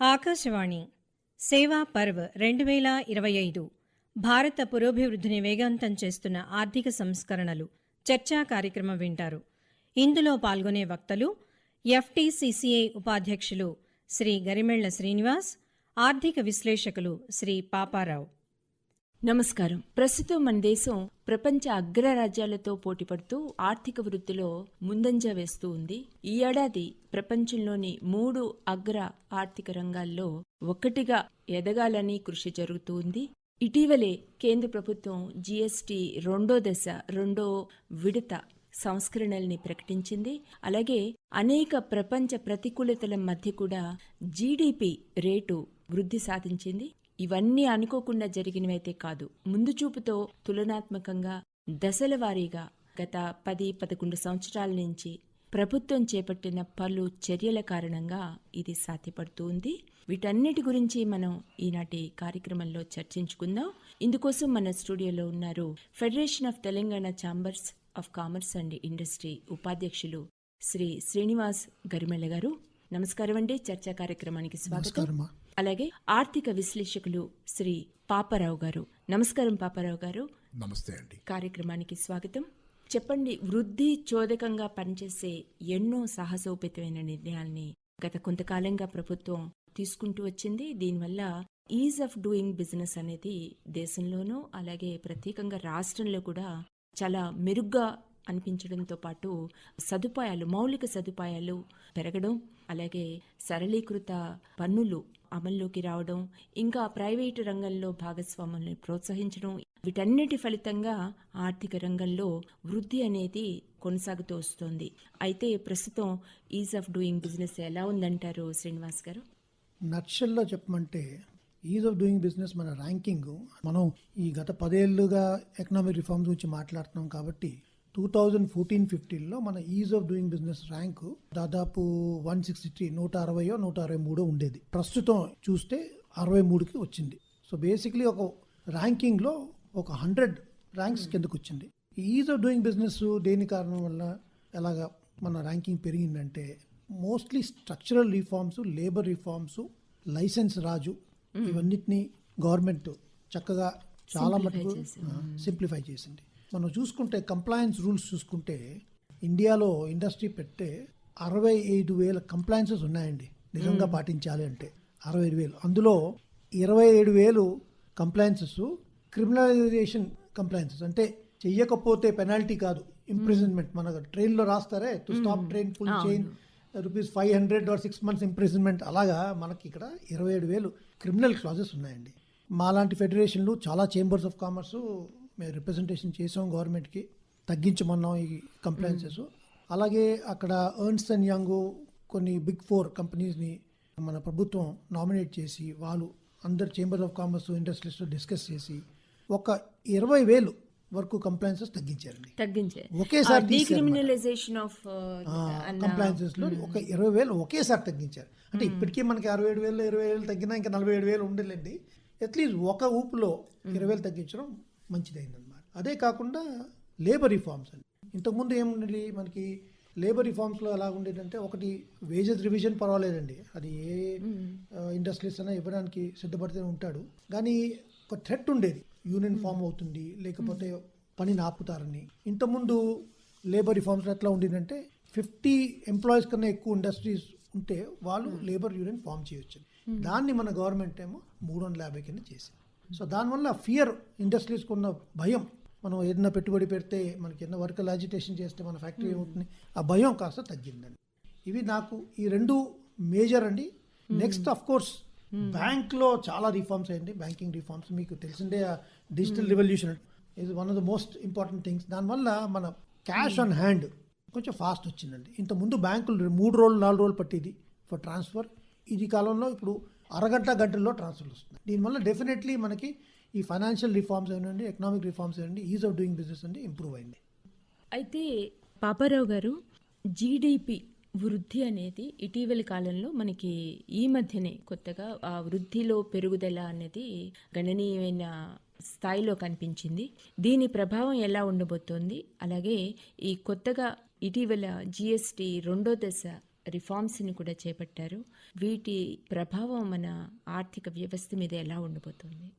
ఆకాశవాణి. సేవా పర్వ్ రెండు వేల ఇరవై ఐదు. భారత పురోభివృద్ధిని వేగవంతం చేస్తున్న ఆర్థిక సంస్కరణలు చర్చా కార్యక్రమం వింటారు. ఇందులో పాల్గొనే వక్తలు ఎఫ్టీసీసీఐ ఉపాధ్యక్షులు శ్రీ గరిమెళ్ళ శ్రీనివాస్ ఆర్థిక విశ్లేషకులు శ్రీ పాపారావు. నమస్కారం. ప్రస్తుతం మన దేశం ప్రపంచ అగ్రరాజ్యాలతో పోటీపడుతూ ఆర్థిక వృద్ధిలో ముందంజ వేస్తూ ఉంది. ఈ ఏడాది ప్రపంచంలోని మూడు అగ్ర ఆర్థిక రంగాల్లో ఒకటిగా ఎదగాలని కృషి జరుగుతూ ఉంది. ఇటీవలే కేంద్ర ప్రభుత్వం జీఎస్టీ రెండో దశ రెండో విడత సంస్కరణల్ని ప్రకటించింది. అలాగే అనేక ప్రపంచ ప్రతికూలతల మధ్య కూడా జీడిపి రేటు వృద్ధి సాధించింది. ఇవన్నీ అనుకోకుండా జరిగినవైతే కాదు. ముందు చూపుతో తులనాత్మకంగా దశల వారీగా గత పది పదకొండు సంవత్సరాల నుంచి ప్రభుత్వం చేపట్టిన పలు చర్యల కారణంగా ఇది సాధ్యపడుతూ ఉంది. వీటన్నిటి గురించి మనం ఈనాటి కార్యక్రమంలో చర్చించుకుందాం. ఇందుకోసం మన స్టూడియోలో ఉన్నారు federation of Telangana chambers of commerce and industry ఉపాధ్యక్షులు శ్రీ శ్రీనివాస్ గరిమెల్ల గారు. నమస్కారం అండి. చర్చా కార్యక్రమానికి స్వాగతం. అలాగే ఆర్థిక విశ్లేషకులు శ్రీ పాపారావు గారు. నమస్కారం పాపారావు గారు. నమస్తే అండి. కార్యక్రమానికి స్వాగతం. చెప్పండి వృద్ధి చోదకంగా పనిచేసే ఎన్నో సాహసోపేతమైన నిర్ణయాల్ని గత కొంతకాలంగా ప్రభుత్వం తీసుకుంటూ వచ్చింది. దీనివల్ల ఈజ్ ఆఫ్ డూయింగ్ బిజినెస్ అనేది దేశంలోనూ అలాగే ప్రత్యేకంగా రాష్ట్రంలో కూడా చాలా మెరుగ్గా అనిపించడంతో పాటు సదుపాయాలు మౌలిక సదుపాయాలు పెరగడం అలాగే సరళీకృత పన్నులు అమల్లోకి రావడం ఇంకా ప్రైవేటు రంగంలో భాగస్వాములను ప్రోత్సహించడం వీటన్నిటి ఫలితంగా ఆర్థిక రంగంలో వృద్ధి అనేది కొనసాగుతూ వస్తోంది. అయితే ప్రస్తుతం ఈజ్ ఆఫ్ డూయింగ్ బిజినెస్ ఎలా ఉందంటారు శ్రీనివాస్ గారు? నక్షల్లో చెప్పమంటే ఈజ్ ఆఫ్ డూయింగ్ బిజినెస్ మన ర్యాంకింగ్. మనం ఈ గత పదేళ్ళుగా ఎకనామిక్ రిఫార్మ్స్ గురించి మాట్లాడుతున్నాం కాబట్టి టూ థౌజండ్ ఫోర్టీన్ ఫిఫ్టీన్లో మన ease of doing business rank దాదాపు వన్ సిక్స్టీ త్రీ నూట అరవయో నూట అరవై మూడో ఉండేది. ప్రస్తుతం చూస్తే అరవై మూడుకి వచ్చింది. సో బేసిక్లీ ఒక ర్యాంకింగ్లో ఒక హండ్రెడ్ ర్యాంక్స్ కిందకు వచ్చింది. ఈజ్ ఆఫ్ డూయింగ్ బిజినెస్ దేని కారణం వల్ల ఎలాగా మన ranking పెరిగిందంటే mostly structural reforms labour reforms licence raj ఇవన్నిటిని గవర్నమెంట్ చక్కగా చాలా మటుకు సింప్లిఫై చేసింది. మనం చూసుకుంటే కంప్లయన్స్ రూల్స్ చూసుకుంటే ఇండియాలో ఇండస్ట్రీ పెట్టే అరవై ఐదు వేల కంప్లయన్సెస్ ఉన్నాయండి. నిజంగా పాటించాలి అంటే అరవై ఐదు వేలు. అందులో ఇరవై ఏడు వేలు కంప్లయన్సెస్ క్రిమినలైజేషన్ కంప్లయన్సెస్ అంటే చెయ్యకపోతే పెనాల్టీ కాదు. ఇంప్రిజన్మెంట్ మన ట్రైన్లో రాస్తారే to stop train pull chain rupees five hundred or six months imprisonment అలాగా మనకి ఇక్కడ ఇరవై ఏడు వేలు క్రిమినల్ క్లాజెస్ ఉన్నాయండి. మాలాంటి ఫెడరేషన్లు చాలా చేంబర్స్ ఆఫ్ కామర్స్ మేము రిప్రజెంటేషన్ చేసాం గవర్నమెంట్కి తగ్గించమన్నాం ఈ కంప్లైన్సెస్ అలాగే అక్కడ ఎర్న్స్ అండ్ యంగ్ కొన్ని బిగ్ ఫోర్ కంపెనీస్ని మన ప్రభుత్వం నామినేట్ చేసి వాళ్ళు అందరు చేంబర్ ఆఫ్ కామర్స్ ఇండస్ట్రీస్తో డిస్కస్ చేసి ఒక ఇరవై వేలు వరకు కంప్లైన్సెస్ తగ్గించారండి. తగ్గించే ఒకేసారి డీక్రిమినలైజేషన్ ఆఫ్ కంప్లైన్సెస్లో ఒక ఇరవై వేలు ఒకేసారి తగ్గించారు. అంటే ఇప్పటికీ మనకి అరవై ఏడు వేలు ఇరవై వేలు తగ్గినా ఇంకా నలభై ఏడు వేలు ఉండలేండి. అట్లీస్ట్ ఒక ఊపులో ఇరవై వేలు తగ్గించడం మంచిదైందనమాట అదే కాకుండా లేబర్ రిఫార్మ్స్ అండి. ఇంతకుముందు ఏముండేది? మనకి లేబర్ రిఫార్మ్స్లో ఎలా ఉండేదంటే ఒకటి వేజెస్ రివిజన్ పర్వాలేదండి. అది ఏ ఇండస్ట్రీస్ అయినా ఇవ్వడానికి సిద్ధపడితే ఉంటాడు. కానీ ఒక థ్రెట్ ఉండేది. యూనియన్ ఫామ్ అవుతుంది లేకపోతే పనిని ఆపుతారని ఇంతకుముందు లేబర్ రిఫార్మ్స్ ఎట్లా ఉండేదంటే ఫిఫ్టీ ఎంప్లాయీస్ కన్నా ఎక్కువ ఇండస్ట్రీస్ ఉంటే వాళ్ళు లేబర్ యూనియన్ ఫామ్ చేయొచ్చు. దాన్ని మన గవర్నమెంట్ ఏమో మూడు వందల యాభై కింద చేసింది. సో దానివల్ల ఫియర్ ఇండస్ట్రీస్కి ఉన్న భయం. మనం ఏదైనా పెట్టుబడి పెడితే మనకి ఏదైనా వర్కల్ యాజిటేషన్ చేస్తే మన ఫ్యాక్టరీ ఏమవుతుంది? ఆ భయం కాస్త తగ్గిందండి. ఇవి నాకు ఈ రెండు మేజర్ అండి. నెక్స్ట్ ఆఫ్ కోర్స్ బ్యాంక్లో చాలా రిఫార్మ్స్ అయ్యండి బ్యాంకింగ్ రిఫార్మ్స్ మీకు తెలిసిందే డిజిటల్ రివల్యూషన్ ఇది one of the most important things దానివల్ల మన క్యాష్ ఆన్ హ్యాండ్ కొంచెం ఫాస్ట్ వచ్చిందండి. ఇంత ముందు బ్యాంకులు మూడు రోజులు నాలుగు రోజులు పట్టేది ఫర్ ట్రాన్స్ఫర్ ఇది కాలంలో ఇప్పుడు అరగంట గంటల్లో ట్రాన్స్ఫర్ వస్తుంది. దీనివల్ల డెఫినెట్లీ మనకి ఈ ఫైనాన్షియల్ రిఫార్మ్స్ ఏనండి ఎకనామిక్ రిఫార్మ్స్ ఏనండి ఈజ్ ఆఫ్ డూయింగ్ బిజినెస్ అండి ఇంప్రూవ్ అయింది. అయితే పాపారావు గారు జీడిపి వృద్ధి అనేది ఇటీవలి కాలంలో మనకి ఈ మధ్యనే కొత్తగా ఆ వృద్ధిలో పెరుగుదల అనేది గణనీయమైన స్థాయిలో కనిపించింది. దీని ప్రభావం ఎలా ఉండబోతోంది? అలాగే ఈ కొత్తగా ఇటీవల జిఎస్టి రెండో దశ రిఫార్మ్స్ని కూడా చేపట్టారు. వీటి ప్రభావం మన ఆర్థిక వ్యవస్థ మీద ఎలా ఉండబోతుంది?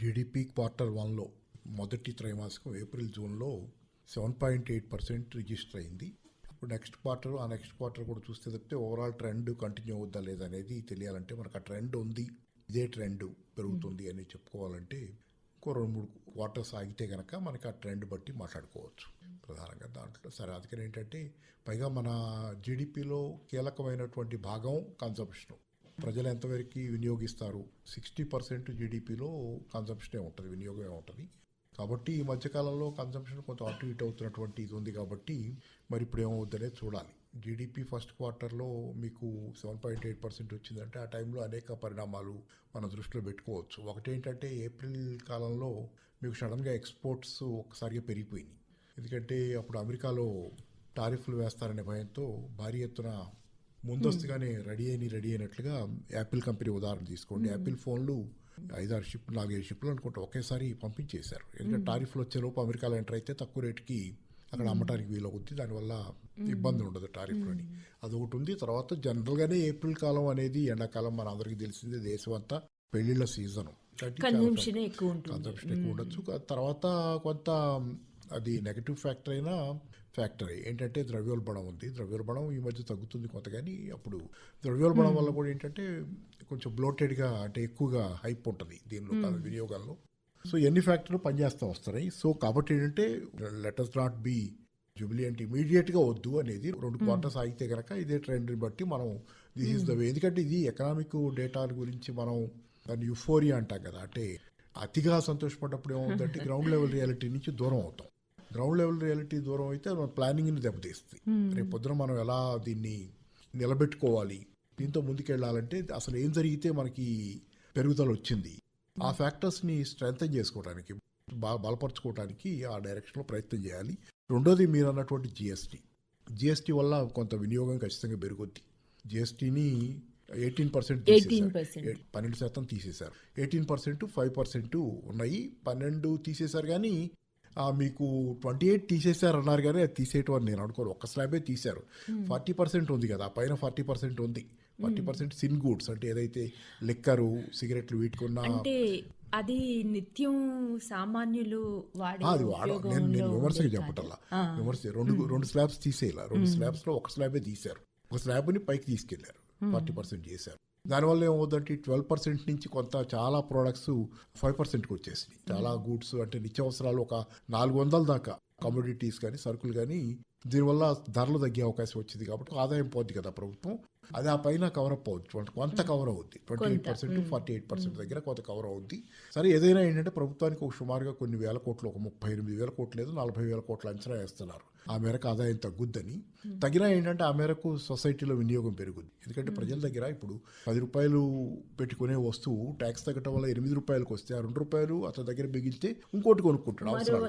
జీడిపి క్వార్టర్ వన్లో మొదటి త్రైమాసికం ఏప్రిల్ జూన్లో seven point eight percent register అయింది. ఇప్పుడు నెక్స్ట్ క్వార్టర్ ఆ నెక్స్ట్ క్వార్టర్ కూడా చూస్తే తప్పితే ఓవరాల్ ట్రెండ్ కంటిన్యూ అవుద్దా లేదనేది తెలియాలంటే మనకు ఆ ట్రెండ్ ఉంది. ఇదే ట్రెండ్ పెరుగుతుంది అని చెప్పుకోవాలంటే ఇంకో రెండు మూడు క్వార్టర్స్ ఆగితే కనుక మనకి ఆ ట్రెండ్ బట్టి మాట్లాడుకోవచ్చు. ప్రధానంగా దాంట్లో. సరే అందుకని ఏంటంటే పైగా మన జీడిపిలో కీలకమైనటువంటి భాగం కన్సంప్షన్ ప్రజలు ఎంతవరకు వినియోగిస్తారు? సిక్స్టీ పర్సెంట్ జీడిపిలో కన్సంప్షనే ఉంటుంది వినియోగమే ఉంటుంది? కాబట్టి ఈ మధ్యకాలంలో కన్సంప్షన్ కొంచెం అటు ఇటు అవుతున్నటువంటి ఇది ఉంది కాబట్టి మరి ఇప్పుడు ఏమవుతుందనే చూడాలి. జీడిపి ఫస్ట్ క్వార్టర్లో మీకు సెవెన్ పాయింట్ ఎయిట్ పర్సెంట్ వచ్చిందంటే ఆ టైంలో అనేక పరిణామాలు మన దృష్టిలో పెట్టుకోవచ్చు. ఒకటేంటంటే ఏప్రిల్ కాలంలో మీకు సడన్గా ఎక్స్పోర్ట్స్ ఒకసారిగా పెరిగిపోయినాయి. ఎందుకంటే అప్పుడు అమెరికాలో టారిఫ్లు వేస్తారనే భయంతో భారీ ఎత్తున ముందస్తుగానే రెడీ అయిన రెడీ అయినట్లుగా యాపిల్ కంపెనీ ఉదాహరణ తీసుకోండి. యాపిల్ ఫోన్లు ఐదారు షిప్ నాలుగైదు షిప్లు అనుకుంటా ఒకేసారి పంపించేశారు. ఎందుకంటే టారిఫ్లు వచ్చేలోపు అమెరికాలో ఎంటర్ అయితే తక్కువ రేటుకి అక్కడ అమ్మటానికి వీలవుద్ది. దానివల్ల ఇబ్బంది ఉండదు టారిఫ్లు అని. అదొకటి ఉంది. తర్వాత జనరల్గానే ఏప్రిల్ కాలం అనేది ఎండాకాలం మన అందరికీ తెలిసిందే దేశం అంతా పెళ్ళిళ్ళ సీజన్. కన్జంప్షన్ ఎక్కువ ఉంటుంది. కన్సంప్షన్ ఎక్కువ ఉండొచ్చు. తర్వాత కొంత అది నెగటివ్ ఫ్యాక్టర్ అయినా ఫ్యాక్టర్ ఏంటంటే ద్రవ్యోల్బణం ఉంది. ద్రవ్యోల్బణం ఈ మధ్య తగ్గుతుంది కొంత కానీ అప్పుడు ద్రవ్యోల్బణం వల్ల కూడా ఏంటంటే కొంచెం బ్లోటెడ్గా అంటే ఎక్కువగా హైప్ ఉంటుంది దీనిలో కాదు వినియోగాల్లో. సో ఎన్ని ఫ్యాక్టర్లు పనిచేస్తూ వస్తున్నాయి. సో కాబట్టి ఏంటంటే లెటస్ నాట్ బి జూబిలియంట్ ఇమీడియట్గా వద్దు అనేది రెండు క్వార్టర్స్ ఆగితే కనుక ఇదే ట్రెండ్ని బట్టి మనం దిస్ ఈస్ ద వే ఎందుకంటే ఇది ఎకనామిక్ డేటా గురించి మనం దాన్ని యుఫోరియా అంటాం కదా. అంటే అతిగా సంతోషపడ్డప్పుడు ఏమవుతుందంటే గ్రౌండ్ లెవెల్ రియాలిటీ నుంచి దూరం అవుతాం. గ్రౌండ్ లెవెల్ రియాలిటీ దూరం అయితే మన ప్లానింగ్ని దెబ్బతీస్తుంది. రేపు పొద్దున మనం ఎలా దీన్ని నిలబెట్టుకోవాలి దీంతో ముందుకెళ్ళాలంటే అసలు ఏం జరిగితే మనకి పెరుగుదల వచ్చింది. ఆ ఫ్యాక్టర్స్ని స్ట్రెంగ్తన్ చేసుకోవడానికి బాగా బలపరచుకోవడానికి ఆ డైరెక్షన్లో ప్రయత్నం చేయాలి. రెండోది మీరు అన్నటువంటి జిఎస్టీ జిఎస్టీ వల్ల కొంత వినియోగం ఖచ్చితంగా పెరుగుద్ది. జిఎస్టీని ఎయిటీన్ పర్సెంట్ 18%. పన్నెండు శాతం తీసేశారు. ఎయిటీన్ పర్సెంట్ ఫైవ్ పర్సెంట్ ఉన్నాయి. పన్నెండు తీసేశారు కానీ మీకు ట్వంటీ ఎయిట్ తీసేశారు అన్నారు కానీ అది తీసేయటం అని నేను అనుకోను. ఒక్క స్లాబే తీశారు. ఫార్టీ పర్సెంట్ ఉంది కదా పైన ఫార్టీ పర్సెంట్ ఉంది. ఫార్టీ పర్సెంట్ సిన్ గూడ్స్ అంటే ఏదైతే లిక్కరు సిగరెట్లు వీటికున్న అంటే అది నిత్యం సామాన్యులు అది వాడ నేను నేను విమర్శగా చెప్పటల్లా. విమర్శ రెండు రెండు స్లాబ్స్ తీసేయాల రెండు స్లాబ్స్లో ఒక స్లాబే తీశారు. ఒక స్లాబ్ని పైకి తీసుకెళ్ళారు. ఫార్టీ పర్సెంట్ చేశారు. దానివల్ల ఏమవుతుందంటే ట్వెల్వ్ పర్సెంట్ నుంచి కొంత చాలా ప్రోడక్ట్స్ ఫైవ్ పర్సెంట్కి వచ్చేసినాయి. చాలా గూడ్స్ అంటే నిత్యావసరాలు ఒక నాలుగు వందల దాకా. కమోడిటీస్ కానీ సరుకులు కానీ దీనివల్ల ధరలు తగ్గే అవకాశం వచ్చింది కాబట్టి ఆదాయం పోద్ది కదా ప్రభుత్వం. అది ఆ పైన కవర్ అప్ అవుద్ది. కొంత కవర్ అవుద్ది. Twenty eight percent forty eight percent దగ్గర కొంత కవర్ అవుద్ది. సరే ఏదైనా ఏంటంటే ప్రభుత్వానికి ఒక సుమారుగా కొన్ని వేల కోట్లు ఒక ముప్పై ఎనిమిది వేల కోట్లు లేదు నలభై వేల కోట్ల అంచనా వేస్తున్నారు. ఆ మేరకు ఆదాయం తగ్గుద్దని. తగిన ఏంటంటే ఆ మేరకు సొసైటీలో వినియోగం పెరుగుద్ది. ఎందుకంటే ప్రజల దగ్గర ఇప్పుడు పది రూపాయలు పెట్టుకునే వస్తువు ట్యాక్స్ తగ్గటం వల్ల ఎనిమిది రూపాయలకు వస్తే ఆ రెండు రూపాయలు అతని దగ్గర మిగిలితే ఇంకోటి కొనుక్కుంటాడు. అవసరం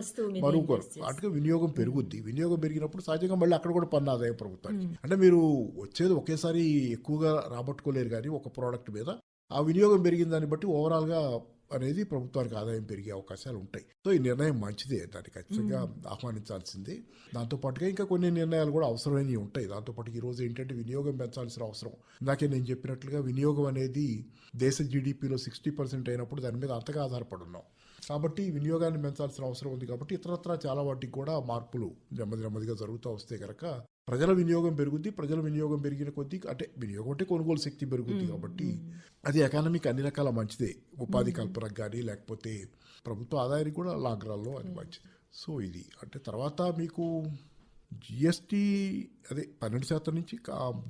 మరో అటుగా వినియోగం పెరుగుద్ది. వినియోగం పెరిగినప్పుడు సహజంగా మళ్ళీ అక్కడ కూడా పన్ను ఆదాయం ప్రభుత్వానికి అంటే మీరు వచ్చేది ఒకేసారి ఎక్కువగా రాబట్టుకోలేరు కానీ ఒక ప్రోడక్ట్ మీద ఆ వినియోగం పెరిగిన దాన్ని బట్టి ఓవరాల్గా అనేది ప్రభుత్వానికి ఆదాయం పెరిగే అవకాశాలు ఉంటాయి. సో ఈ నిర్ణయం మంచిదే దాన్ని ఖచ్చితంగా ఆహ్వానించాల్సిందే. దాంతోపాటుగా ఇంకా కొన్ని నిర్ణయాలు కూడా అవసరమైనవి ఉంటాయి. దాంతోపాటు ఈ రోజు ఏంటంటే వినియోగం పెంచాల్సిన అవసరం. ఇందాకే నేను చెప్పినట్లుగా వినియోగం అనేది దేశ జీడిపిలో సిక్స్టీ పర్సెంట్ అయినప్పుడు దాని మీద అంతగా ఆధారపడి ఉన్నాం కాబట్టి వినియోగాన్ని పెంచాల్సిన అవసరం ఉంది. కాబట్టి ఇతరత్రా చాలా వాటికి కూడా మార్పులు నెమ్మది నెమ్మదిగా జరుగుతూ వస్తే కనుక ప్రజల వినియోగం పెరుగుద్ది ప్రజల వినియోగం పెరిగిన కొద్దీ అంటే వినియోగం అంటే కొనుగోలు శక్తి పెరుగుద్ది కాబట్టి అది ఎకానమీకి అన్ని రకాల మంచిదే. ఉపాధి కల్పనకు కానీ లేకపోతే ప్రభుత్వ ఆదాయానికి కూడా లాగ్రాల్లో అది మంచిది. సో ఇది అంటే తర్వాత మీకు జిఎస్టీ అదే పన్నెండు శాతం నుంచి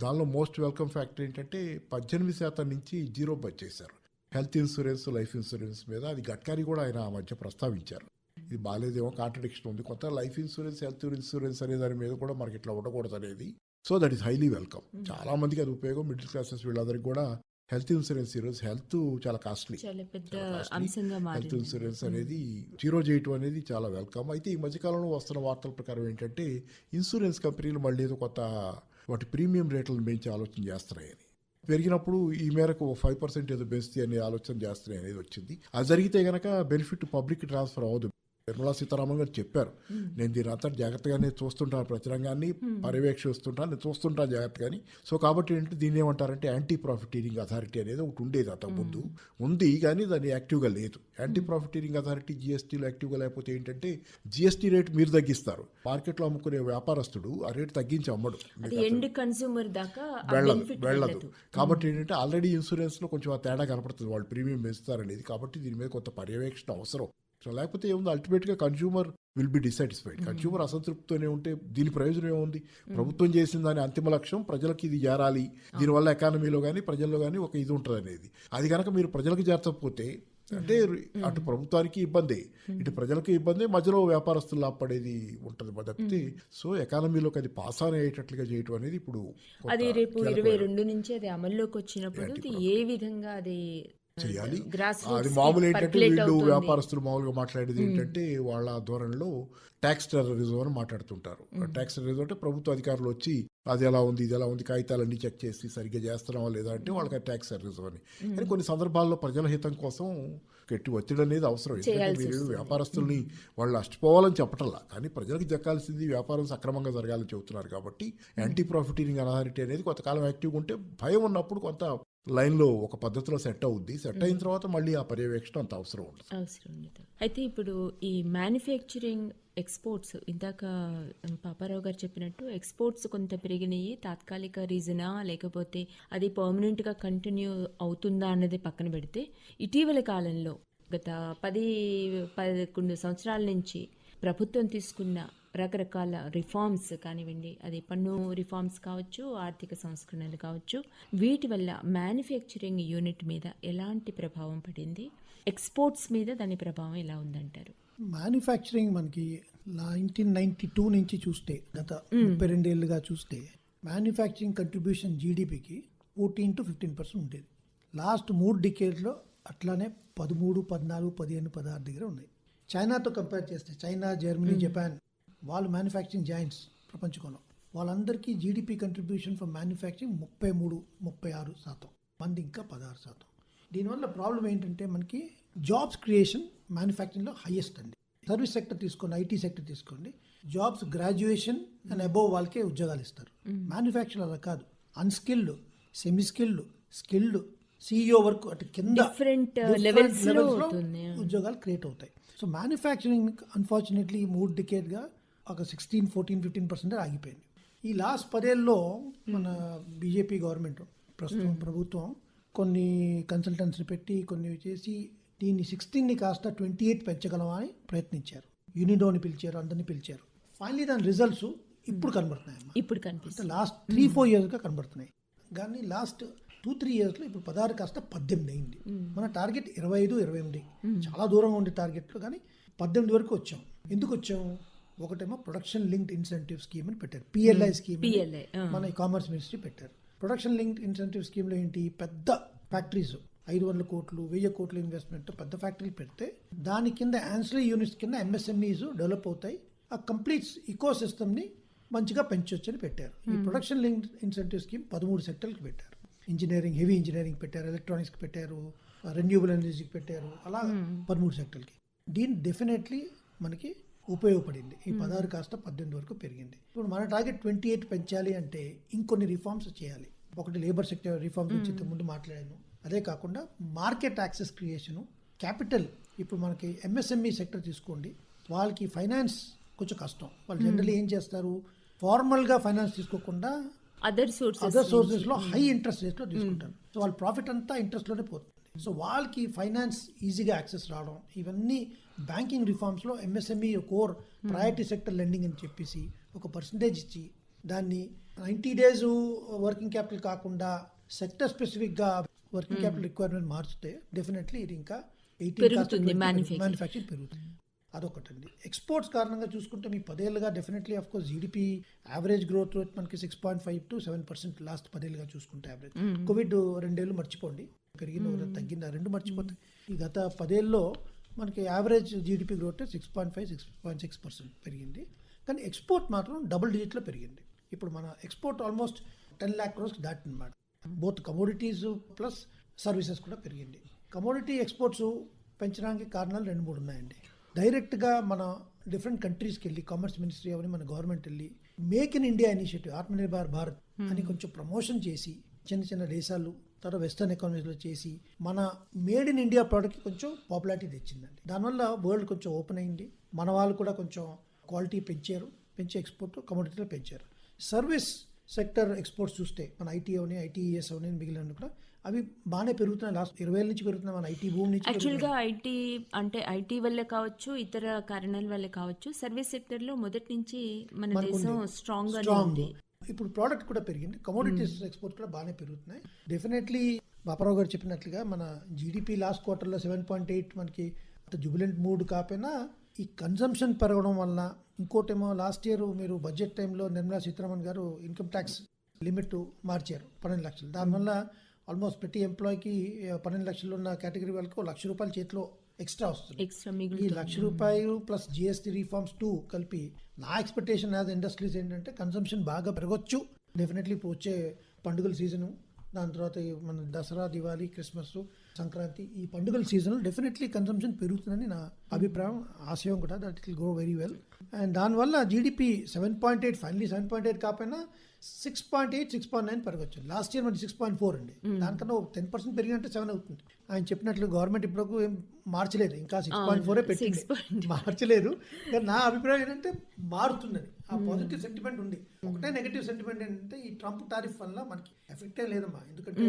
దానిలో మోస్ట్ వెల్కమ్ ఫ్యాక్టర్ ఏంటంటే పద్దెనిమిది శాతం నుంచి జీరో బచ్ చేశారు. హెల్త్ ఇన్సూరెన్స్ లైఫ్ ఇన్సూరెన్స్ మీద అది గడ్కరీ కూడా ఆయన మధ్య ప్రస్తావించారు. ఇది బాగాలేదేమో కాంట్రడిక్షన్ ఉంది. కొంత లైఫ్ ఇన్సూరెన్స్ హెల్త్ ఇన్సూరెన్స్ అనే దాని మీద కూడా మనకి ఇట్లా ఉండకూడదు అనేది. So that is highly welcome చాలా మందికి అది ఉపయోగం. మిడిల్ క్లాసెస్ వీళ్ళందరికీ కూడా హెల్త్ ఇన్సూరెన్స్ ఈరోజు హెల్త్ చాలా కాస్ట్లీ హెల్త్ ఇన్సూరెన్స్ అనేది జీరో చేయటం అనేది చాలా వెల్కమ్ అయితే ఈ మధ్యకాలంలో వస్తున్న వార్తల ప్రకారం ఏంటంటే ఇన్సూరెన్స్ కంపెనీలు మళ్ళీ ఏదో కొత్త వాటి ప్రీమియం రేట్లను పెంచి ఆలోచన చేస్తున్నాయని పెరిగినప్పుడు ఈ మేరకు ఫైవ్ పర్సెంట్ ఏదో పెంచుతాయి అనే ఆలోచన చేస్తున్నాయి అనేది వచ్చింది. అది జరిగితే గనక బెనిఫిట్ పబ్లిక్ ట్రాన్స్ఫర్ అవ్వదు. నిర్మలా సీతారామన్ గారు చెప్పారు. నేను దీని అంతా జాగ్రత్తగానే చూస్తుంటాను ప్రతి రంగాన్ని పర్యవేక్షిస్తుంటాను నేను చూస్తుంటాను జాగ్రత్తగాని. సో కాబట్టి ఏంటంటే దీన్ని ఏమంటారంటే యాంటీ ప్రాఫిటీరింగ్ అథారిటీ అనేది ఒకటి ఉండేది అంతకుముందు ఉంది కానీ దాన్ని యాక్టివ్గా లేదు. యాంటీ ప్రాఫిటీరింగ్ అథారిటీ జిఎస్టీలో యాక్టివ్గా లేకపోతే ఏంటంటే జిఎస్టీ రేట్ మీరు తగ్గిస్తారు. మార్కెట్లో అమ్ముకునే వ్యాపారస్తుడు ఆ రేటు తగ్గించి అమ్మడు. కన్సూమర్ దాకా వెళ్ళదు వెళ్ళదు. కాబట్టి ఏంటంటే ఆల్రెడీ ఇన్సూరెన్స్లో కొంచెం ఆ తేడా కనపడుతుంది. వాళ్ళు ప్రీమియం పెంచుతారనేది. కాబట్టి దీని మీద కొంత పర్యవేక్షణ అవసరం. లేకపోతే ఏముంది అల్టిమేట్గా consumer will be dissatisfied consumer అసంతృప్తితోనే ఉంటే దీని ప్రయోజనం ఏముంది ప్రభుత్వం చేసిన దాని అంతిమ లక్ష్యం ప్రజలకు ఇది చేరాలి. దీనివల్ల ఎకానమీలో కానీ ప్రజల్లో కానీ ఒక ఇది ఉంటుంది అనేది. అది కనుక మీరు ప్రజలకు చేర్చకపోతే అంటే అటు ప్రభుత్వానికి ఇబ్బంది ఇటు ప్రజలకు ఇబ్బంది మధ్యలో వ్యాపారస్తులు లాభపడేది ఉంటుంది. తప్పితే సో ఎకానమీలోకి అది పాస్ ఆన్ అయ్యేటట్లుగా చేయటం అనేది ఇప్పుడు అది రేపు ఇరవై రెండు నుంచి అది అమల్లోకి వచ్చినప్పుడు ఏ విధంగా అది చేయాలి. అది మామూలు ఏంటంటే వీళ్ళు వ్యాపారస్తులు మామూలుగా మాట్లాడేది ఏంటంటే వాళ్ళ ధోరణిలో ట్యాక్స్ టెర్రరిజం అని మాట్లాడుతుంటారు. ట్యాక్స్ టెర్రరిజం అంటే ప్రభుత్వ అధికారులు వచ్చి అది ఎలా ఉంది ఇది ఎలా ఉంది కాగితాలన్నీ చెక్ చేసి సరిగ్గా చేస్తున్నావా లేదా అంటే వాళ్ళకి ట్యాక్స్ టెర్రరిజం అని. కానీ కొన్ని సందర్భాల్లో ప్రజల హితం కోసం గట్టి ఒత్తిడి అనేది అవసరం. ఎందుకంటే మీరు వ్యాపారస్తుల్ని వాళ్ళు నష్టపోవాలని చెప్పటల్లా కానీ ప్రజలకు దక్కాల్సింది వ్యాపారం సక్రమంగా జరగాలని చెబుతున్నారు కాబట్టి యాంటీ ప్రాఫిటీరింగ్ అథారిటీ అనేది కొంతకాలం యాక్టివ్గా ఉంటే భయం ఉన్నప్పుడు కొంత లైన్లో ఒక పద్ధతిలో సెట్ అవుద్ది. సెట్ అయిన తర్వాత మళ్ళీ ఆ పర్యవేక్షణ అంత అవసరం ఉంటుంది అవసరం ఉండదు అయితే ఇప్పుడు ఈ మ్యానుఫ్యాక్చరింగ్ ఎక్స్పోర్ట్స్ ఇందాక పాపారావు గారు చెప్పినట్టు ఎక్స్పోర్ట్స్ కొంత పెరిగినాయి తాత్కాలిక రీజనా? లేకపోతే అది పర్మనెంట్గా కంటిన్యూ అవుతుందా అన్నది పక్కన పెడితే ఇటీవల కాలంలో గత పది పదకొండు సంవత్సరాల నుంచి ప్రభుత్వం తీసుకున్న రకరకాల రిఫార్మ్స్ కానివ్వండి అది పన్ను రిఫార్మ్స్ కావచ్చు ఆర్థిక సంస్కరణలు కావచ్చు వీటి వల్ల మ్యానుఫ్యాక్చరింగ్ యూనిట్ మీద ఎలాంటి ప్రభావం పడింది ఎక్స్పోర్ట్స్ మీద దాని ప్రభావం ఎలా ఉందంటారు? మ్యానుఫ్యాక్చరింగ్ మనకి నైన్టీన్ నైన్టీ టూ నుంచి చూస్తే గత ముప్పై రెండేళ్ళుగా చూస్తే మ్యానుఫ్యాక్చరింగ్ కంట్రిబ్యూషన్ జీడిపికి ఫోర్టీన్ టు ఫిఫ్టీన్ పర్సెంట్ ఉండేది. లాస్ట్ మూడు డికేడ్లో అట్లానే పదమూడు పద్నాలుగు పదిహేను పదహారు దగ్గర ఉన్నాయి. చైనాతో కంపేర్ చేస్తే చైనా జర్మనీ జపాన్ వాళ్ళు మ్యానుఫ్యాక్చరింగ్ జాయింట్స్ ప్రపంచంలో. వాళ్ళందరికీ జీడిపి కంట్రిబ్యూషన్ ఫర్ మ్యానుఫ్యాక్చరింగ్ ముప్పై మూడు ముప్పై ఆరు శాతం. మంది ఇంకా పదహారు శాతం. దీనివల్ల ప్రాబ్లం ఏంటంటే మనకి జాబ్స్ క్రియేషన్ మ్యానుఫ్యాక్చరింగ్లో హైయెస్ట్ అండి. సర్వీస్ సెక్టర్ తీసుకోండి ఐటీ సెక్టర్ తీసుకోండి. జాబ్స్ గ్రాడ్యుయేషన్ అండ్ అబోవ్ వాళ్ళకే ఉద్యోగాలు ఇస్తారు. మ్యానుఫ్యాక్చర్ అలా కాదు. Unskilled semi skilled skilled CEO వరకు అటు కింద uh. ఉద్యోగాలు క్రియేట్ అవుతాయి. సో మ్యానుఫ్యాక్చరింగ్ అన్ఫార్చునేట్లీ మూడు డికేట్గా ఒక సిక్స్టీన్ ఫోర్టీన్ ఫిఫ్టీన్ పర్సెంట్ ఆగిపోయింది. ఈ లాస్ట్ పదేళ్ళలో మన బీజేపీ గవర్నమెంట్ ప్రస్తుతం ప్రభుత్వం కొన్ని కన్సల్టెన్సీ పెట్టి కొన్ని చేసి దీన్ని సిక్స్టీన్ని కాస్త ట్వంటీ ఎయిట్ పెంచగలమా అని ప్రయత్నించారు. యూనిడోని పిలిచారు అందరినీ పిలిచారు. ఫైనలీ దాని రిజల్ట్స్ ఇప్పుడు కనబడుతున్నాయి అమ్మా. ఇప్పుడు కనిపిస్తుంది. లాస్ట్ త్రీ ఫోర్ ఇయర్స్గా కనబడుతున్నాయి. కానీ లాస్ట్ టూ త్రీ ఇయర్స్లో ఇప్పుడు పదహారు కాస్త పద్దెనిమిది అయింది. మన టార్గెట్ ఇరవై ఐదు ఇరవై ఎనిమిది. చాలా దూరంగా ఉండే టార్గెట్లో కానీ పద్దెనిమిది వరకు వచ్చాం. ఎందుకు వచ్చాం? ఒకటేమో ప్రొడక్షన్ లింక్డ్ ఇన్సెంటివ్ స్కీమ్ అని పెట్టారు. పిఎల్ఐ స్కీమ్ PLI, ఆ. మన కామర్స్ మినిస్ట్రీ పెట్టారు. ప్రొడక్షన్ లింక్డ్ ఇన్సెంటివ్ స్కీమ్లో ఏంటి? పెద్ద ఫ్యాక్టరీస్ ఐదు వందల కోట్లు వెయ్యి కోట్ల ఇన్వెస్ట్మెంట్ పెద్ద ఫ్యాక్టరీలు పెడితే దాని కింద యాన్సరీ యూనిట్స్ కింద ఎంఎస్ఎంఈస్ డెవలప్ అవుతాయి. ఆ కంప్లీట్ ఇకో సిస్టమ్ని మంచిగా పెంచొచ్చు అని పెట్టారు. ఈ ప్రొడక్షన్ లింక్డ్ ఇన్సెంటివ్ స్కీమ్ పదమూడు సెక్టర్లకు పెట్టారు. ఇంజనీరింగ్ హెవీ ఇంజనీరింగ్ పెట్టారు ఎలక్ట్రానిక్స్కి పెట్టారు రెన్యూబుల్ ఎనర్జీకి పెట్టారు అలా పదమూడు సెక్టర్లకి దీని డెఫినెట్లీ మనకి ఉపయోగపడింది. ఈ పదహారు కాస్త పద్దెనిమిది వరకు పెరిగింది. ఇప్పుడు మన టార్గెట్ ట్వంటీ ఎయిట్ పెంచాలి అంటే ఇంకొన్ని రిఫార్మ్స్ చేయాలి. ఒకటి లేబర్ సెక్టర్ వచ్చి ఇంతకు ముందు మాట్లాడాను. అదే కాకుండా మార్కెట్ యాక్సెస్ క్రియేషను క్యాపిటల్ ఇప్పుడు మనకి ఎంఎస్ఎంఈ సెక్టర్ తీసుకోండి. వాళ్ళకి ఫైనాన్స్ కొంచెం కష్టం. వాళ్ళు జనరల్లీ ఏం చేస్తారు? ఫార్మల్గా ఫైనాన్స్ తీసుకోకుండా అదర్ సోర్సెస్ అదర్ సోర్సెస్లో హై ఇంట్రెస్ట్ రేట్లో తీసుకుంటారు. సో వాళ్ళ ప్రాఫిట్ అంతా ఇంట్రెస్ట్లోనే పోతుంది. సో వాళ్ళకి ఫైనాన్స్ ఈజీగా యాక్సెస్ రావడం ఇవన్నీ banking రిఫార్మ్స్లో MSME core priority sector lending అని చెప్పేసి ఒక పర్సంటేజ్ ఇచ్చి దాన్ని నైంటీ డేస్ వర్కింగ్ క్యాపిటల్ కాకుండా సెక్టర్ స్పెసిఫిక్గా వర్కింగ్ క్యాపిటల్ రిక్వైర్మెంట్ మార్చితే డెఫినెట్లీ ఇది ఇంకా పెరుగుతుంది, manufacturing. మ్యానుఫ్యాక్చరింగ్ పెరుగుతుంది. అదొకటండి. ఎక్స్పోర్ట్స్ కారణంగా చూసుకుంటే మీ పదేళ్ళుగా definitely of course GDP average growth rate మనకి six point five to seven percent last పదేళ్ళుగా చూసుకుంటే యావరేజ్ కోవిడ్ రెండేళ్ళు మర్చిపోండి. పెరిగిన తగ్గింది? రెండు మర్చిపోతే ఈ గత పదేళ్ళలో మనకి average GDP growth six point five six point six percent పెరిగింది. కానీ ఎక్స్పోర్ట్ మాత్రం డబుల్ డిజిట్లో పెరిగింది. ఇప్పుడు మన export almost ten lakh crores దాటినమాట both commodities plus services కూడా పెరిగింది. కమోడిటీ ఎక్స్పోర్ట్స్ పెంచడానికి కారణాలు రెండు మూడు ఉన్నాయండి. డైరెక్ట్గా మన డిఫరెంట్ కంట్రీస్కి వెళ్ళి కామర్స్ మినిస్ట్రీ అవని మన గవర్నమెంట్ వెళ్ళి make in India initiative Atmanirbhar Bharat అని కొంచెం ప్రమోషన్ చేసి చిన్న చిన్న దేశాలు తర్వాత వెస్టర్న్ ఎకానమీస్లో చేసి మన మేడ్ ఇన్ ఇండియా ప్రోడక్ట్కి కొంచెం పాపులారిటీ తెచ్చిందండి. దానివల్ల వరల్డ్ కొంచెం ఓపెన్ అయింది. మన వాళ్ళు కూడా కొంచెం క్వాలిటీ పెంచారు. పెంచి ఎక్స్పోర్ట్ కమోడిటీలో పెంచారు. సర్వీస్ సెక్టర్ ఎక్స్పోర్ట్స్ చూస్తే మన ఐటీ అవని ఐటీఈఎస్ అవని మిగిలిన కూడా అవి బాగానే పెరుగుతున్నాయి. లాస్ట్ ఇరవై ఏళ్ళ నుంచి పెరుగుతున్నాయి. మన ఐటీ భూమి నుంచి యాక్చువల్గా ఐటీ అంటే ఐటీ వల్లే కావచ్చు ఇతర కారణాల వల్లే కావచ్చు సర్వీస్ సెక్టర్లో మొదటి నుంచి మన దేశం స్ట్రాంగ్ ఉంది. ఇప్పుడు ప్రోడక్ట్ కూడా పెరిగింది. కమోడిటీస్ ఎక్స్పోర్ట్ కూడా బాగానే పెరుగుతున్నాయి. డెఫినెట్లీ బాపరావు గారు చెప్పినట్లుగా మన జీడిపి లాస్ట్ క్వార్టర్లో సెవెన్ పాయింట్ ఎయిట్ మనకి జుబిలెంట్ మూడ్ కాకపోయినా ఈ కన్సంప్షన్ పెరగడం వల్ల ఇంకోటేమో లాస్ట్ ఇయర్ మీరు బడ్జెట్ టైంలో నిర్మలా సీతారామన్ గారు ఇన్కమ్ ట్యాక్స్ లిమిట్ మార్చారు పన్నెండు లక్షలు. దానివల్ల ఆల్మోస్ట్ ప్రతి ఎంప్లాయీకి పన్నెండు లక్షలు ఉన్న కేటగిరీ వాళ్ళకి లక్ష రూపాయలు చేతిలో ఎక్స్ట్రా వస్తుంది ఎక్స్ట్రా ఈ మిగులు లక్ష రూపాయలు ప్లస్ జిఎస్టీ రీఫార్మ్స్ టూ కలిపి నా ఎక్స్పెక్టేషన్ యాజ్ ఇండస్ట్రీస్ ఏంటంటే కన్సంప్షన్ బాగా పెరగొచ్చు. డెఫినెట్లీ ఇప్పుడు వచ్చే పండుగల సీజను దాని తర్వాత ఈ మన దసరా దివాళీ క్రిస్మస్ సంక్రాంతి ఈ పండుగల సీజన్ డెఫినెట్లీ కన్సంప్షన్ పెరుగుతుందని నా అభిప్రాయం. ఆశయం కూడా that it will go very well and దానివల్ల GDP seven point eight finally seven point eight కాకపోయినా six point eight six point nine పెరగచ్చు. Last year మనకి సిక్స్ పాయింట్ ఫోర్ అండి. దానికన్నా టెన్ పర్సెంట్ పెరిగినట్టే సెవెన్ అవుతుంది. ఆయన చెప్పినట్లు గవర్నమెంట్ ఇప్పుడు ఏం మార్చలేదు. ఇంకా సిక్స్ పాయింట్ ఫోరే పెట్టింది. మార్చలేదు. కానీ నా అభిప్రాయం ఏంటంటే మారుతుందని ఆ పాజిటివ్ సెంటిమెంట్ ఉంది. ఒకటే నెగటివ్ సెంటిమెంట్ ఏంటంటే ఈ ట్రంప్ టారిఫ్ వల్ల మనకి ఎఫెక్టే లేదమ్మా. ఎందుకంటే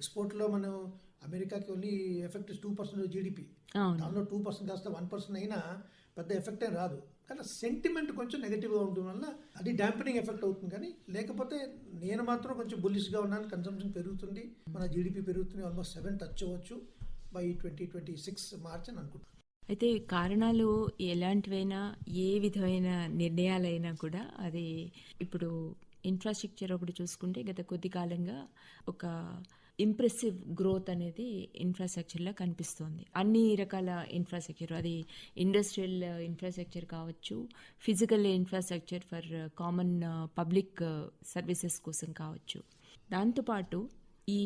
ఎక్స్పోర్ట్లో మనం అమెరికాకి only effect two percent GDP. దానిలో టూ పర్సెంట్ కాస్త వన్ పర్సెంట్ అయినా పెద్ద ఎఫెక్ట్ ఏం రాదు. కానీ సెంటిమెంట్ కొంచెం నెగటివ్గా ఉండడం వల్ల అది డాంపనింగ్ ఎఫెక్ట్ అవుతుంది. కానీ లేకపోతే నేను మాత్రం కొంచెం బుల్లిష్గా ఉన్నాను. కన్సంప్షన్ పెరుగుతుంది. మన జీడిపి పెరుగుతుంది. ఆల్మోస్ట్ సెవెన్ టచ్ అవ్వచ్చు by twenty twenty six March అని అనుకుంటున్నాను. అయితే కారణాలు ఎలాంటివైనా ఏ విధమైన నిర్ణయాలైనా కూడా అది ఇప్పుడు ఇన్ఫ్రాస్ట్రక్చర్ ఒకటి చూసుకుంటే గత కొద్ది కాలంగా ఒక ఇంప్రెసివ్ గ్రోత్ అనేది ఇన్ఫ్రాస్ట్రక్చర్లో కనిపిస్తోంది. అన్ని రకాల ఇన్ఫ్రాస్ట్రక్చర్ అది ఇండస్ట్రియల్ ఇన్ఫ్రాస్ట్రక్చర్ కావచ్చు physical infrastructure for common public services కోసం కావచ్చు. దాంతోపాటు ఈ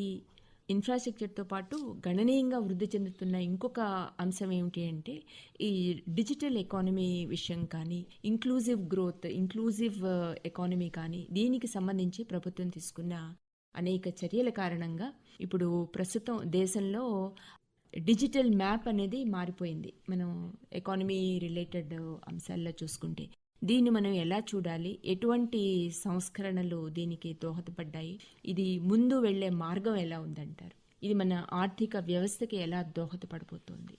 ఇన్ఫ్రాస్ట్రక్చర్తో పాటు గణనీయంగా వృద్ధి చెందుతున్న ఇంకొక అంశం ఏమిటి అంటే ఈ డిజిటల్ ఎకానమీ విషయం కానీ ఇంక్లూజివ్ గ్రోత్ ఇంక్లూజివ్ ఎకానమీ కానీ దీనికి సంబంధించి ప్రభుత్వం తీసుకున్న అనేక చర్యల కారణంగా ఇప్పుడు ప్రస్తుతం దేశంలో డిజిటల్ మ్యాప్ అనేది మారిపోయింది. మనం ఎకానమీ రిలేటెడ్ అంశాల్లో చూసుకుంటే దీన్ని మనం ఎలా చూడాలి? ఎటువంటి సంస్కరణలు దీనికి దోహదపడ్డాయి? ఇది ముందు వెళ్ళే మార్గం ఎలా ఉందంటారు? ఇది మన ఆర్థిక వ్యవస్థకి ఎలా దోహదపడిపోతుంది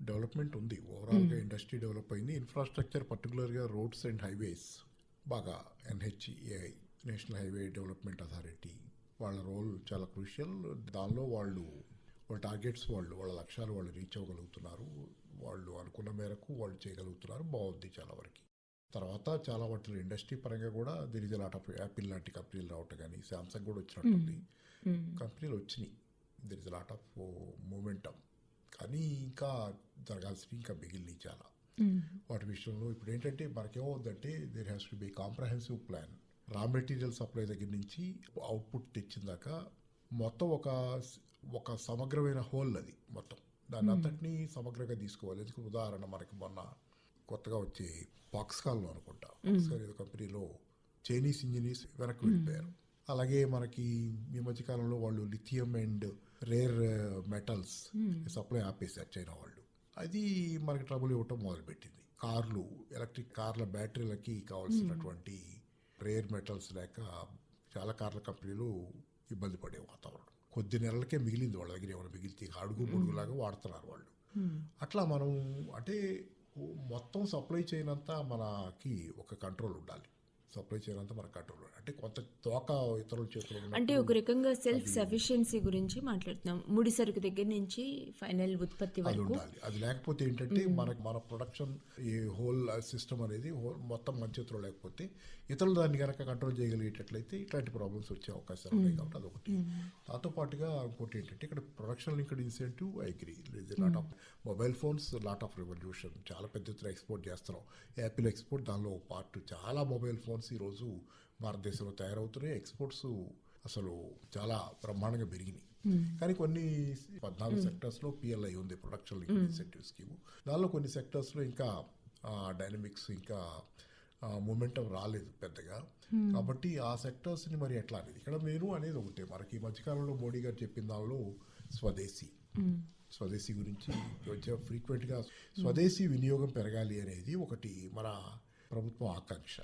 డెవలప్మెంట్ ఉంది. ఓవరాల్గా ఇండస్ట్రీ డెవలప్ అయింది. ఇన్ఫ్రాస్ట్రక్చర్ పర్టికులర్గా రోడ్స్ అండ్ హైవేస్ బాగా NHAI national highway development authority వాళ్ళ రోల్ చాలా క్రూషియల్. దానిలో వాళ్ళు వాళ్ళ టార్గెట్స్ వాళ్ళు వాళ్ళ లక్ష్యాలు వాళ్ళు రీచ్ అవ్వగలుగుతున్నారు. వాళ్ళు అనుకున్న మేరకు వాళ్ళు చేయగలుగుతున్నారు. బాగుంది చాలా వరకు. తర్వాత చాలా వాటిలో ఇండస్ట్రీ పరంగా కూడా ఇస్ లాట్ ఆఫ్ యాపిల్ లాంటి కంపెనీలు రావటం కానీ శాంసంగ్ కూడా వచ్చినట్టుంది. కంపెనీలు వచ్చినాయి. There is lot of momentum. కానీ ఇంకా జరగాల్సినవి ఇంకా మిగిలినవి చాలా. వాటి విషయంలో ఇప్పుడు ఏంటంటే మనకేమవుతుందంటే there has to be comprehensive plan raw material supply దగ్గర నుంచి అవుట్పుట్ తెచ్చిన దాకా మొత్తం ఒక ఒక సమగ్రమైన హోల్ అది మొత్తం. దాన్ని అంతటినీ సమగ్రంగా తీసుకోవాలి. ఎందుకు? ఉదాహరణ మనకి మొన్న కొత్తగా వచ్చే పాక్స్కాల్లో అనుకుంటా. పాక్స్కాల్ ఏదో కంపెనీలో చైనీస్ ఇంజనీర్స్ వెనక్కి వెళ్ళిపోయారు. అలాగే మనకి ఈ మధ్య కాలంలో వాళ్ళు lithium and rare metals supply ఆపేశారు చైనా వాళ్ళు. అది మనకి ట్రబుల్ ఇవ్వటం మొదలుపెట్టింది. కార్లు ఎలక్ట్రిక్ కార్ల బ్యాటరీలకి కావాల్సినటువంటి రేర్ మెటల్స్ లేక చాలా కార్ల కంపెనీలు ఇబ్బంది పడే వాతావరణం. కొద్ది నెలలకే మిగిలింది వాళ్ళ దగ్గర ఏమైనా మిగిలితే అడుగు పొడుగులాగా వాడుతున్నారు వాళ్ళు. అట్లా మనం అంటే మొత్తం సప్లై చేయనంతా మనకి ఒక కంట్రోల్ ఉండాలి. సప్లై చేయనంతా మన కంట్రోల్ అంటే కొంత తోక ఇతరుల చేతిలో అంటే ఒక రకంగా సెల్ఫ్ సఫిషియన్సీ గురించి మాట్లాడుతున్నాం. ముడి సరుకు దగ్గర నుంచి ఫైనల్ ఉత్పత్తి అది వరకు. ఉండాలి. అది లేకపోతే ఏంటంటే మనకి మన ప్రొడక్షన్ ఈ హోల్ సిస్టమ్ అనేది whole మొత్తం మన చేతిలో లేకపోతే ఇతరులు దాన్ని కనుక కంట్రోల్ చేయగలిగేటట్లయితే ఇట్లాంటి ప్రాబ్లమ్స్ వచ్చే అవకాశాలు ఉన్నాయి కాబట్టి అదొకటి దాంతో పాటుగా ఇంకోటి ఏంటంటే ఇక్కడ production linked incentive agri lot of mobile phones lot of revolution చాలా పెద్ద ఎత్తున ఎక్స్పోర్ట్ చేస్తున్నాం. యాపిల్ ఎక్స్పోర్ట్ దానిలో పార్ట్ చాలా మొబైల్ ఫోన్స్ ఈరోజు భారతదేశంలో తయారవుతున్నాయి. ఎక్స్పోర్ట్స్ అసలు చాలా బ్రహ్మాండంగా పెరిగినాయి. కానీ కొన్ని పద్నాలుగు సెక్టర్స్లో పిఎల్ఐ ఉంది ప్రొడక్షన్ ఇన్సెంటివ్ స్కీమ్. దానిలో కొన్ని సెక్టర్స్లో ఇంకా డైనమిక్స్ ఇంకా మూమెంటం రాలేదు పెద్దగా. కాబట్టి ఆ సెక్టర్స్ని మరి ఎట్లా అనేది ఇక్కడ మీరు అనేది ఒకటే. మనకి ఈ మధ్యకాలంలో మోడీ గారు చెప్పిన దానిలో స్వదేశీ. స్వదేశీ గురించి కొంచెం ఫ్రీక్వెంట్గా స్వదేశీ వినియోగం పెరగాలి అనేది ఒకటి మన ప్రభుత్వం ఆకాంక్ష.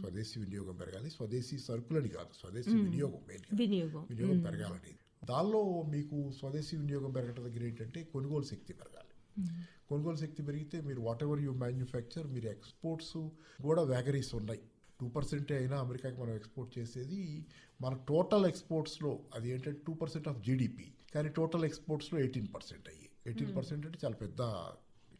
స్వదేశీ వినియోగం పెరగాలి. స్వదేశీ సరుకులని కాదు స్వదేశీ వినియోగం మెయిన్ వినియోగం. వినియోగం పెరగాలని దానిలో మీకు స్వదేశీ వినియోగం పెరగటం దగ్గర ఏంటంటే కొనుగోలు శక్తి పెరగాలి. కొనుగోలు శక్తి పెరిగితే మీరు వాట్ ఎవర్ యూ మ్యానుఫ్యాక్చర్ మీరు ఎక్స్పోర్ట్స్ కూడా వ్యాగరీస్ ఉన్నాయి. టూ పర్సెంటే అయినా అమెరికాకి మనం ఎక్స్పోర్ట్ చేసేది మన టోటల్ ఎక్స్పోర్ట్స్లో అది ఏంటంటే టూ పర్సెంట్ ఆఫ్ జీడిపి కానీ టోటల్ ఎక్స్పోర్ట్స్లో ఎయిటీన్ పర్సెంట్ అయ్యి ఎయిటీన్ పర్సెంట్ అంటే చాలా పెద్ద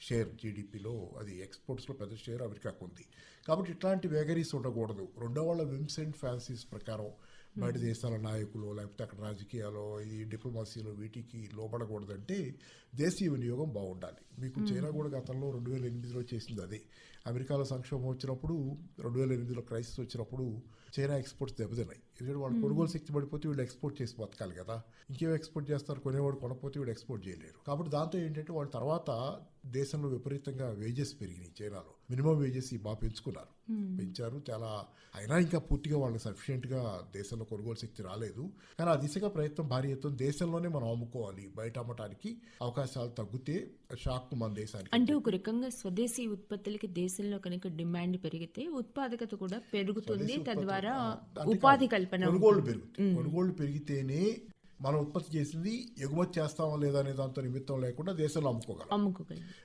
షేర్ జీడిపిలో అది ఎక్స్పోర్ట్స్లో పెద్ద షేర్ అమెరికాకు ఉంది. కాబట్టి ఇట్లాంటి వేగరీస్ ఉండకూడదు. రెండో వాళ్ళ విమ్స్ అండ్ ఫ్యాన్సీస్ ప్రకారం బయట దేశాల నాయకులు లేకపోతే అక్కడ రాజకీయాలు ఈ డిప్లొమసీలో వీటికి లోపడకూడదంటే దేశీయ వినియోగం బాగుండాలి. మీకు చైనా కూడా గతంలో రెండు వేల ఎనిమిదిలో చేసింది అదే. అమెరికాలో సంక్షోభం వచ్చినప్పుడు రెండు వేల ఎనిమిదిలో క్రైసిస్ వచ్చినప్పుడు చైనా ఎక్స్పోర్ట్స్ దెబ్బతిన్నాయి. ఎందుకంటే వాళ్ళు కొనుగోలు శక్తి పడిపోతే వీళ్ళు ఎక్స్పోర్ట్ చేసి బతకాలి కదా. ఇంకేం ఎక్స్పోర్ట్ చేస్తారు? కొనేవాడు కొనకపోతే వీడు ఎక్స్పోర్ట్ చేయలేరు. కాబట్టి దాంతో ఏంటంటే వాళ్ళ తర్వాత దేశంలో విపరీతంగా వేజెస్ పెరిగినాయి చైనాలో. మినిమం వేజెస్ బాగా పెంచుకున్నారు. పెంచారు. చాలా అయినా ఇంకా పూర్తిగా వాళ్ళకి సఫిషియెంట్గా దేశంలో కొనుగోలు శక్తి రాలేదు. కానీ ఆ దిశగా ప్రయత్నం భారీ ఎత్తున దేశంలోనే మనం అమ్ముకోవాలి. బయట అమ్మటానికి అవకాశాలు తగ్గితే షాక్ మన దేశానికి. అంటే ఒక రకంగా స్వదేశీ ఉత్పత్తులకి దేశంలో కనుక డిమాండ్ పెరిగితే ఉత్పాదకత కూడా పెరుగుతుంది. తద్వారా ఉపాధి కల్పన కొనుగోళ్ళు పెరుగుతాయి. కొనుగోళ్ళు పెరిగితేనే మనం ఉత్పత్తి చేసింది ఎగుమతి చేస్తామా లేదా అనే దాంతో నిమిత్తం లేకుండా దేశంలో అమ్ముకోగలం.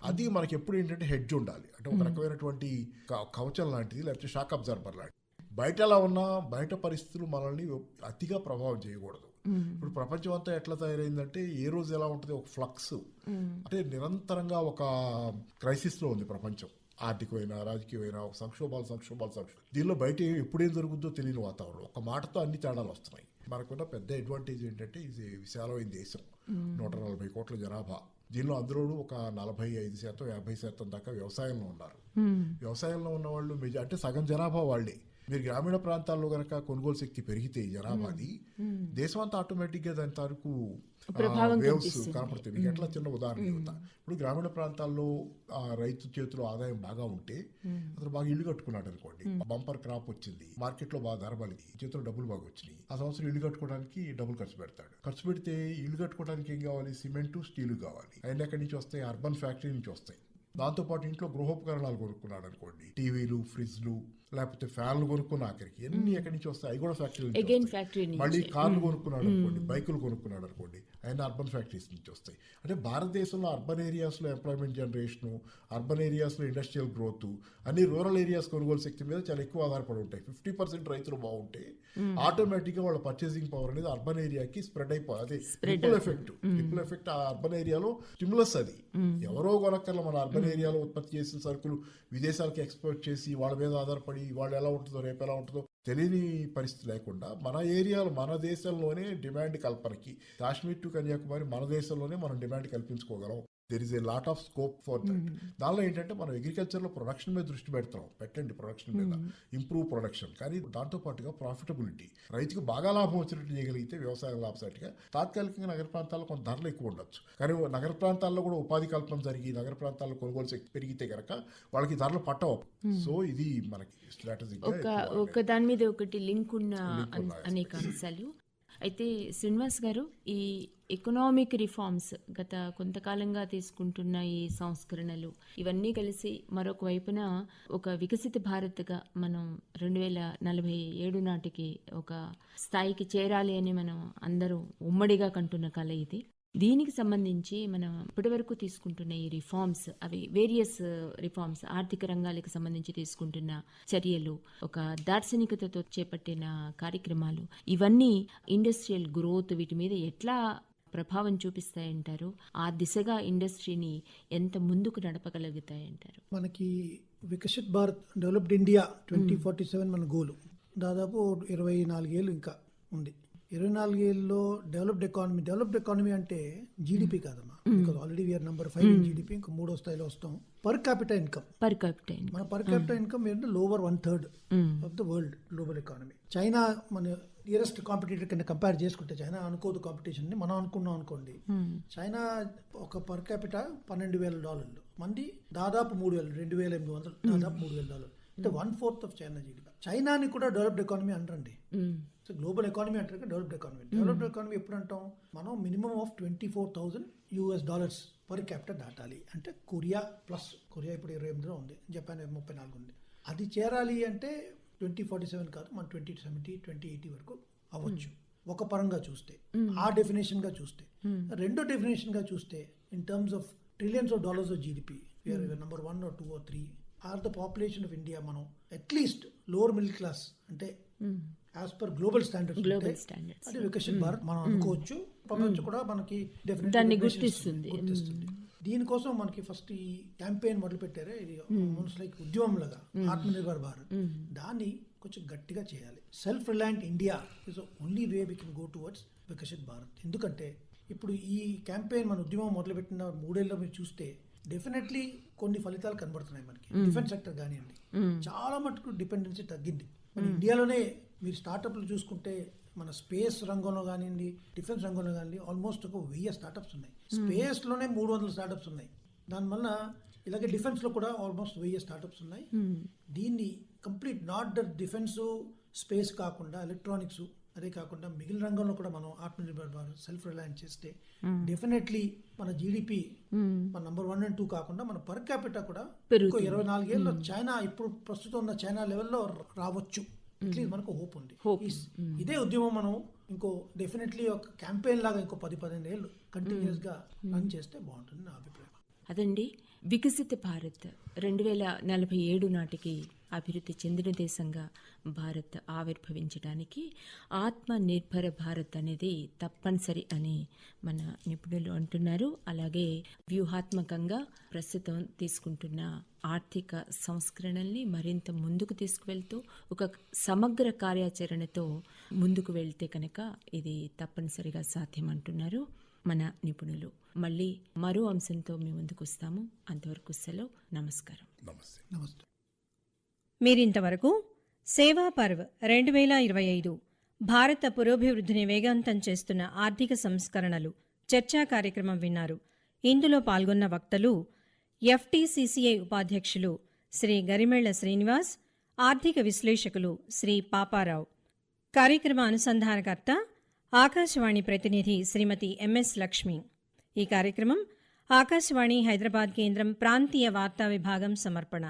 అది మనకి ఎప్పుడు ఏంటంటే హెడ్జ్ ఉండాలి. అంటే ఒక రకమైనటువంటి కవచం లాంటిది లేకపోతే షాక్ అబ్జర్వర్ లాంటిది. బయట ఎలా ఉన్నా బయట పరిస్థితులు మనల్ని అతిగా ప్రభావం చేయకూడదు. ఇప్పుడు ప్రపంచం అంతా ఎట్లా తయారైందంటే ఏ రోజు ఎలా ఉంటుంది ఒక ఫ్లక్స్. అంటే నిరంతరంగా ఒక క్రైసిస్లో ఉంది ప్రపంచం. ఆర్థికమైన రాజకీయమైన ఒక సంక్షోభాలు సంక్షోభాలు సంక్షోభాలు. దీనిలో బయట ఎప్పుడేం జరుగుతుందో తెలియని వాతావరణం. ఒక మాటతో అన్ని తేడాలు వస్తున్నాయి. మనకున్న పెద్ద అడ్వాంటేజ్ ఏంటంటే ఇది విశాలమైన దేశం. నూట నలభై కోట్ల జనాభా. దీనిలో అందులోనూ ఒక నలభై ఐదు శాతం యాభై శాతం దాకా వ్యవసాయంలో ఉన్నారు. వ్యవసాయంలో ఉన్న వాళ్ళు మెజా అంటే సగం జనాభా వాళ్ళే. మీరు గ్రామీణ ప్రాంతాల్లో గనక కొనుగోలు శక్తి పెరిగితే జనాభాది దేశం అంతా ఆటోమేటిక్గా దాని తాలూకు ప్రభావం వేవ్స్. కనపడుతుంది ఎట్లా చిన్న ఉదాహరణ చెబుతా. ఇప్పుడు గ్రామీణ ప్రాంతాల్లో ఆ రైతు చేతిలో ఆదాయం బాగా ఉంటే అతను బాగా ఇల్లు కట్టుకున్నాడు అనుకోండి. బంపర్ క్రాప్ వచ్చింది మార్కెట్లో బాగా ధర పలింది చేతిలో డబ్బులు బాగా వచ్చినాయి. ఆ సంవత్సరం ఇల్లు కట్టుకోవడానికి డబ్బులు ఖర్చు పెడతాడు. ఖర్చు పెడితే ఇల్లు కట్టుకోవడానికి ఏం కావాలి? సిమెంట్ స్టీల్ కావాలి. అండ్ ఎక్కడి నుంచి వస్తాయి అర్బన్ ఫ్యాక్టరీ నుంచి వస్తాయి. దాంతోపాటు ఇంట్లో గృహోపకరణాలు కొనుక్కున్నాడు అనుకోండి. టీవీలు ఫ్రిడ్జ్లు లేకపోతే ఫ్యాన్లు కొనుక్కున్న ఆఖరికి ఎన్ని ఎక్కడి నుంచి వస్తాయి? అవి కూడా ఫ్యాక్టరీ. మళ్ళీ కార్లు కొనుక్కున్నాడు అనుకోండి బైకులు కొనుక్కున్నాడు అనుకోండి ఆయన అర్బన్ ఫ్యాక్టరీస్ నుంచి వస్తాయి. అంటే భారతదేశంలో అర్బన్ ఏరియాస్లో ఎంప్లాయ్మెంట్ జనరేషన్ అర్బన్ ఏరియాస్లో ఇండస్ట్రియల్ గ్రోత్ అన్ని రూరల్ ఏరియాస్ కొనుగోలు శక్తి మీద చాలా ఎక్కువ ఆధారపడి ఉంటాయి. ఫిఫ్టీ పర్సెంట్ రైతులు బాగుంటే ఆటోమేటిక్గా వాళ్ళ పర్చేసింగ్ పవర్ అనేది అర్బన్ ఏరియాకి స్ప్రెడ్ అయిపోయి అదే రిపుల్ ఎఫెక్ట్ రిపుల్ ఎఫెక్ట్ ఆ అర్బన్ ఏరియాలో స్టిమ్యులస్ అది. ఎవరో కొనక్కర్ల మన అర్బన్ ఏరియాలో ఉత్పత్తి చేసిన సరుకులు విదేశాలకు ఎక్స్పోర్ట్ చేసి వాళ్ళ మీద ఆధారపడి వాళ్ళు ఎలా ఉంటుందో రేపు ఎలా ఉంటుందో తెలియని పరిస్థితి లేకుండా మన ఏరియాలో మన దేశంలోనే డిమాండ్ కల్పనకి కాశ్మీర్ టు కన్యాకుమారి మన దేశంలోనే మనం demand కల్పించుకోగలం. There is a lot of scope for that దానిలో ఏంటంటే మనం అగ్రికల్చర్లో ప్రొడక్షన్ మీద దృష్టి పెడతాం. పెట్టండి ప్రొడక్షన్ మీద. ఇంప్రూవ్ ప్రొడక్షన్ కానీ దాంతో పాటుగా ప్రాఫిటబిలిటీ రైతుకు బాగా లాభం వచ్చినట్టు చేయగలిగితే వ్యవసాయం లాభసాటిగా తాత్కాలికంగా నగర ప్రాంతాల్లో కొంత ధరలు ఎక్కువ ఉండొచ్చు. కానీ నగర ప్రాంతాల్లో కూడా ఉపాధి కల్పన జరిగి నగర ప్రాంతాల్లో కొనుగోలు శక్తి పెరిగితే కనుక వాళ్ళకి ధరలు పట్టవు. సో ఇది మనకి స్ట్రాటజిక్ ఒక దాని మీద ఒకటి లింక్ ఉన్న అన్- అనేక అంశాలు. అయితే శ్రీనివాస్ గారు ఈ ఎకనామిక్ రిఫార్మ్స్ గత కొంతకాలంగా తీసుకుంటున్న ఈ సంస్కరణలు ఇవన్నీ కలిసి మరొక వైపున ఒక వికసిత భారత్గా మనం రెండు వేల నలభై ఏడు నాటికి ఒక స్థాయికి చేరాలి అని మనం అందరూ ఉమ్మడిగా కంటున్న కళ ఇది. దీనికి సంబంధించి మనం ఇప్పటివరకు తీసుకుంటున్న ఈ రిఫార్మ్స్ అవి వేరియస్ రిఫార్మ్స్ ఆర్థిక రంగాలకు సంబంధించి తీసుకుంటున్న చర్యలు ఒక దార్శనికతతో చేపట్టిన కార్యక్రమాలు ఇవన్నీ ఇండస్ట్రియల్ గ్రోత్ వీటి మీద ఎట్లా ప్రభావం చూపిస్తాయంటారు? ఆ దిశగా ఇండస్ట్రీని ఎంత ముందుకు నడపగలుగుతాయంటారు? మనకి Viksit Bharat developed India twenty forty seven మన గోలు దాదాపు ఇరవై నాలుగేళ్ళు ఇంకా ఉంది. ఇరవై నాలుగేళ్ళలో డెవలప్డ్ ఎకానమీ డెవలప్డ్ ఎకానమీ అంటే జీడిపి కాదమ్మా. Because already we're number five in GDP ఇంకా మూడో స్థాయిలో వస్తాం. Per capital income per capital మన పర్ క్యాపిటల్ ఇన్కమ్ ఏంటంటే lower one third of the world global economy China మన నియరెస్ట్ కాంపిటేటర్ కింద కంపేర్ చేసుకుంటే చైనా అనుకోదు కాంపిటీషన్ని. మనం అనుకున్నాం అనుకోండి. చైనా ఒక పర్ క్యాపిటల్ పన్నెండు వేల డాలర్లు. మంది దాదాపు మూడు వేలు రెండు వేల ఎనిమిది వందలు దాదాపు మూడు వేల డాలర్లు. అంటే one fourth of China GDP చైనాని కూడా డెవలప్డ్ ఎకానమీ అంటారండి. సో గ్లోబల్ ఎకానమీ అంటారు డెవలప్డ్ ఎకానమీ డెవలప్డ్ ఎకానమీ ఎప్పుడు అంటాం మనం minimum of twenty four thousand US dollars per capital దాటాలి. అంటే కొరియా ప్లస్ కొరియా ఇప్పుడు ఇరవై ఎనిమిదిలో ఉంది జపాన్ ముప్పై నాలుగు ఉంది. అది చేరాలి అంటే ట్వంటీ ఫార్టీ సెవెన్ కాదు మన ట్వంటీ సెవెంటీ ట్వంటీ ఎయిటీ వరకు అవ్వచ్చు. ఒక పరంగా చూస్తే ఆ డెఫినేషన్గా చూస్తే రెండో డెఫినేషన్గా చూస్తే in terms of trillions of dollars of GDP number one or two or three or the population of India మనం at least lower middle class అంటే as per global standards Global standards. అది వికసిత్ భారత్ మనం అనుకోవచ్చు. ప్రపంచం కూడా మనకి దాన్ని గుర్తిస్తుంది. గుర్తిస్తుంది. దీనికోసం మనకి ఫస్ట్ ఈ క్యాంపెయిన్ మొదలు పెట్టారే. ఇది ఆల్మోస్ట్ లైక్ ఉద్యమం లాగా ఆత్మనిర్భర్ భారత్. దాన్ని కొంచెం గట్టిగా చేయాలి. Self reliant India is only way we can go towards Viksit Bharat. ఎందుకంటే ఇప్పుడు ఈ క్యాంపెయిన్ మన ఉద్యమం మొదలుపెట్టిన మూడేళ్ళలో మీరు చూస్తే డెఫినెట్లీ కొన్ని ఫలితాలు కనబడుతున్నాయి మనకి. డిఫెన్స్ సెక్టర్ కానివ్వండి. చాలా మటుకు డిపెండెన్సీ తగ్గింది. మన ఇండియాలోనే మీరు స్టార్టప్లు చూసుకుంటే మన స్పేస్ రంగంలో కానివ్వండి డిఫెన్స్ రంగంలో కానివ్వండి ఆల్మోస్ట్ ఒక వెయ్యి స్టార్టప్స్ ఉన్నాయి. స్పేస్లోనే మూడు వందల స్టార్టప్స్ ఉన్నాయి. దానివల్ల ఇలాగే డిఫెన్స్లో కూడా ఆల్మోస్ట్ వెయ్యి స్టార్టప్స్ ఉన్నాయి. దీన్ని complete not the defence space కాకుండా ఎలక్ట్రానిక్స్ అదే కాకుండా మిగిలిన రంగంలో కూడా మనం ఆత్మనిర్భర్ భారత్ సెల్ఫ్ రిలయన్స్ చేస్తే డెఫినెట్లీ మన జీడిపి మన నంబర్ వన్ అండ్ టూ కాకుండా మన పర్ క్యాపిటల్ కూడా ఇంకో ఇరవై నాలుగేళ్ళు చైనా ఇప్పుడు ప్రస్తుతం ఉన్న చైనా లెవెల్లో రావచ్చు. అట్లీస్ట్ మనకు హోప్ ఉంది. ఈ- ఇదే ఉద్యమం మనం ఇంకో డెఫినెట్లీ ఒక క్యాంపెయిన్ లాగా ఇంకో పది పదిహేను ఏళ్ళు కంటిన్యూస్గా రన్ చేస్తే బాగుంటుంది నా అభిప్రాయం. అదండి. వికసిత భారత్. రెండు వేల నలభై ఏడు నాటికి అభివృద్ధి చెందిన దేశంగా భారత్ ఆవిర్భవించడానికి ఆత్మ నిర్భర భారత్ అనేది తప్పనిసరి అని మన నిపుణులు అంటున్నారు. అలాగే వ్యూహాత్మకంగా ప్రస్తుతం తీసుకుంటున్న ఆర్థిక సంస్కరణల్ని మరింత ముందుకు తీసుకువెళ్తూ ఒక సమగ్ర కార్యాచరణతో ముందుకు వెళ్తే కనుక ఇది తప్పనిసరిగా సాధ్యం అంటున్నారు మన నిపుణులు. మళ్ళీ మరో అంశంతో మీ ముందుకు వస్తాము. అంతవరకు సెలవు. నమస్కారం. నమస్తే. నమస్తే. మీరింతవరకు సేవా పర్వ్ రెండు వేల ఇరవై ఐదు భారత పురోభివృద్ధిని వేగవంతం చేస్తున్న ఆర్థిక సంస్కరణలు చర్చా కార్యక్రమం విన్నారు. ఇందులో పాల్గొన్న వక్తలు ఎఫ్టీసీసీఐ ఉపాధ్యక్షులు శ్రీ గరిమెళ్ళ శ్రీనివాస్ ఆర్థిక విశ్లేషకులు శ్రీ పాపారావు. కార్యక్రమ అనుసంధానకర్త ఆకాశవాణి ప్రతినిధి శ్రీమతి ఎంఎస్ లక్ష్మి. ఈ కార్యక్రమం ఆకాశవాణి హైదరాబాద్ కేంద్రం ప్రాంతీయ వార్తా విభాగం సమర్పణ.